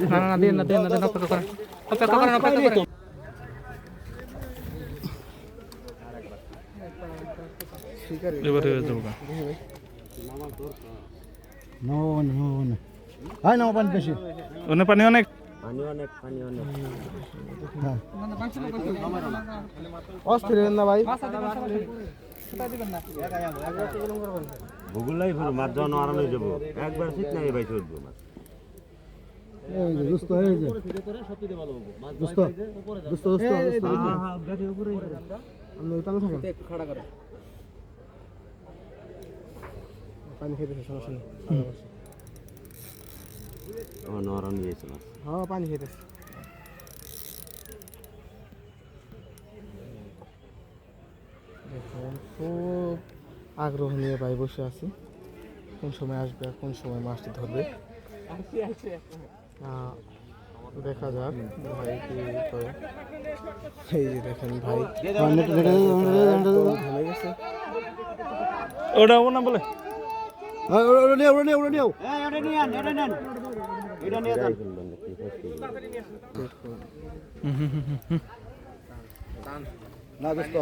না না না দিন না দিন না দিন অপেক্ষা করেন। অপেক্ষা করেন অপেক্ষা করেন। এবারে যাব। No no no. হাই না পানি বেশি। ওনে পানি অনেক। পানি অনেক পানি অনেক। হ্যাঁ। অস্থির না ভাই। ভূগোলাই মাছ যখন আরামে যাব। একবার ঠিক নাই ভাই চলবো মাছ পানি খেতে সমস্যা নেই। নরম দিয়েছে মাছ হ্যাঁ পানি খেতে দেখুন খুব আগ্রহ নিয়ে ভাই বসে আছি। কোন সময় আসবে আর কোন সময় মাছটি ধরবে। দেখা যাক ভাই কি করে। এই যে দেখেন ভাই। ধরে গেছে ওটা ও না বলে না দোস্ত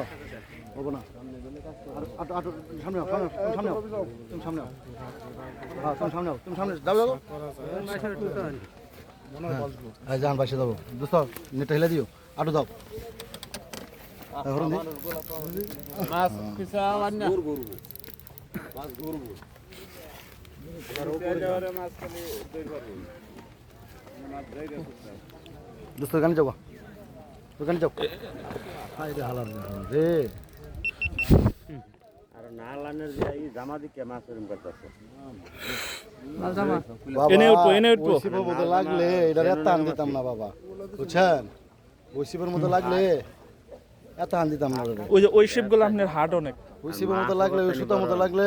হব না। আর- আটো আটো সামনে আও, সামনে আও, সামনে আও, তুমি সামনে হ্যাঁ তুমি সামনে তুমি সামনে যাও যাও হ্যাঁ যান বাসে যাব। দোস্ত নেটটা হেলে দিও। আটো দাও। হ্যাঁ, দোস্ত গানে যাব। দোকানে যাও হাই রে হালার রে। মতো লাগলে এটার এত আন দিতাম না বাবা। বুঝছেন? ওইসিবের মতো লাগলে এত আন দিতাম না ওই যে ওই শিপগুলো আপনার হার্ড অনেক। ওইসিবের মতো লাগলে ওই সুতার মতো লাগলে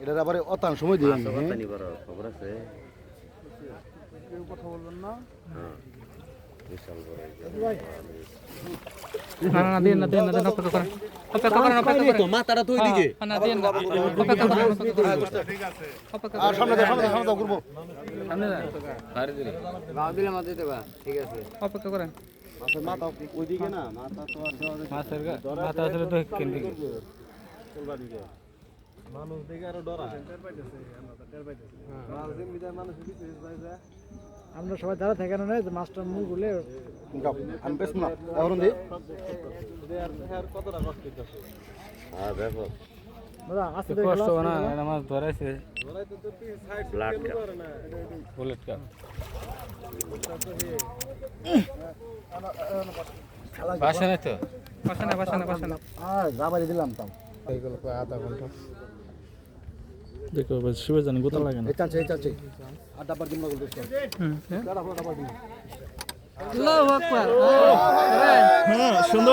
এটার আবার অতান সময় আমি হ্যাঁ? খবর আছে। হ্যাঁ। না? না না দিন না দিন না দিন অপেক্ষা করেন। অপেক্ষা করেন অপেক্ষা করেন। মাথাটা তুই দিকে। হ্যাঁ, না দিন না অপেক্ষা করেন করেন আর সামনে দাও সামনে দাও সামনে দাও করব অপেক্ষা করেন। মাথা ওইদিকে না মাথা তো আর দেওয়া মাছের মাথা আসলে তো কেন্দ্রিক মানুষ দেখে আরও ডরা আমরা সবাই দাঁড়া থাকে না যে মাছটা মুখ গুলে আমি বেশ না এখন দি হ্যাঁ দেখো। কষ্ট না এটা মাছ ধরাইছে। বুলেট কাপ বাসা নাই তো? বাসা না বাসা না বাসা না দিলাম তাম আধা ঘণ্টা। দেখো শিবে জানি গোতা লাগে না। এই চাচ্ছে এই আর ডাবার দিন মাগুল দোস্ত হুম ডাব্বার ডাব্বার দিন। হ্যাঁ সুন্দর।